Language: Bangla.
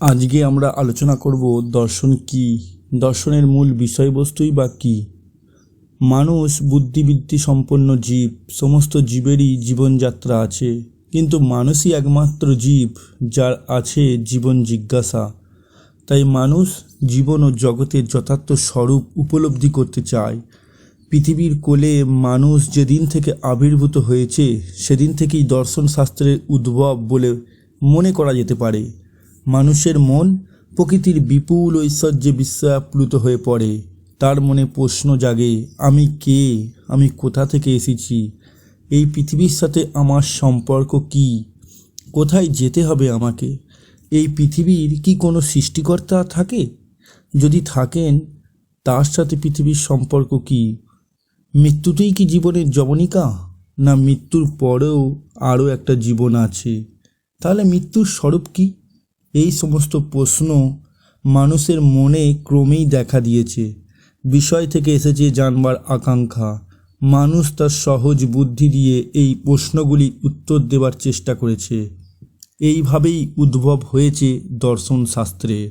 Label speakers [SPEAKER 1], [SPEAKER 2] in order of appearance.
[SPEAKER 1] আজকে আমরা আলোচনা করব দর্শন কি? দর্শনের মূল বিষয়বস্তুই বা কী? মানুষ বুদ্ধিবৃত্তি সম্পন্ন জীব, সমস্ত জীবেরই জীবনযাত্রা আছে। কিন্তু মানুষই একমাত্র জীব যার আছে জীবন জিজ্ঞাসা। তাই মানুষ জীবন ও জগতের যথার্থ স্বরূপ উপলব্ধি করতে চায়। পৃথিবীর কোলে মানুষ যেদিন থেকে আবির্ভূত হয়েছে, সেদিন থেকেই দর্শন শাস্ত্রের উদ্ভব বলে মনে করা যেতে পারে। মানুষের মন প্রকৃতির বিপুল ঐশ্বর্যে বিশ্বাপ্লুত হয়ে পড়ে। তার মনে প্রশ্ন জাগে, আমি কে? আমি কোথা থেকে এসেছি? এই পৃথিবীর সাথে আমার সম্পর্ক কি? কোথায় যেতে হবে আমাকে? এই পৃথিবীর কি কোনো সৃষ্টিকর্তা থাকে? যদি থাকেন, তার সাথে পৃথিবীর সম্পর্ক কি? মৃত্যুতেই কি জীবনের জবনিকা না মৃত্যুর পরেও আরও একটা জীবন আছে? তাহলে মৃত্যুর স্বরূপ কি? এই সমস্ত প্রশ্ন মানুষের মনে ক্রমেই দেখা দিয়েছে। বিষয় থেকে এসেছে জানবার আকাঙ্ক্ষা। মানুষ তার সহজ বুদ্ধি দিয়ে এই প্রশ্নগুলি উত্তর দেওয়ার চেষ্টা করেছে। এইভাবেই উদ্ভব হয়েছে দর্শন শাস্ত্রের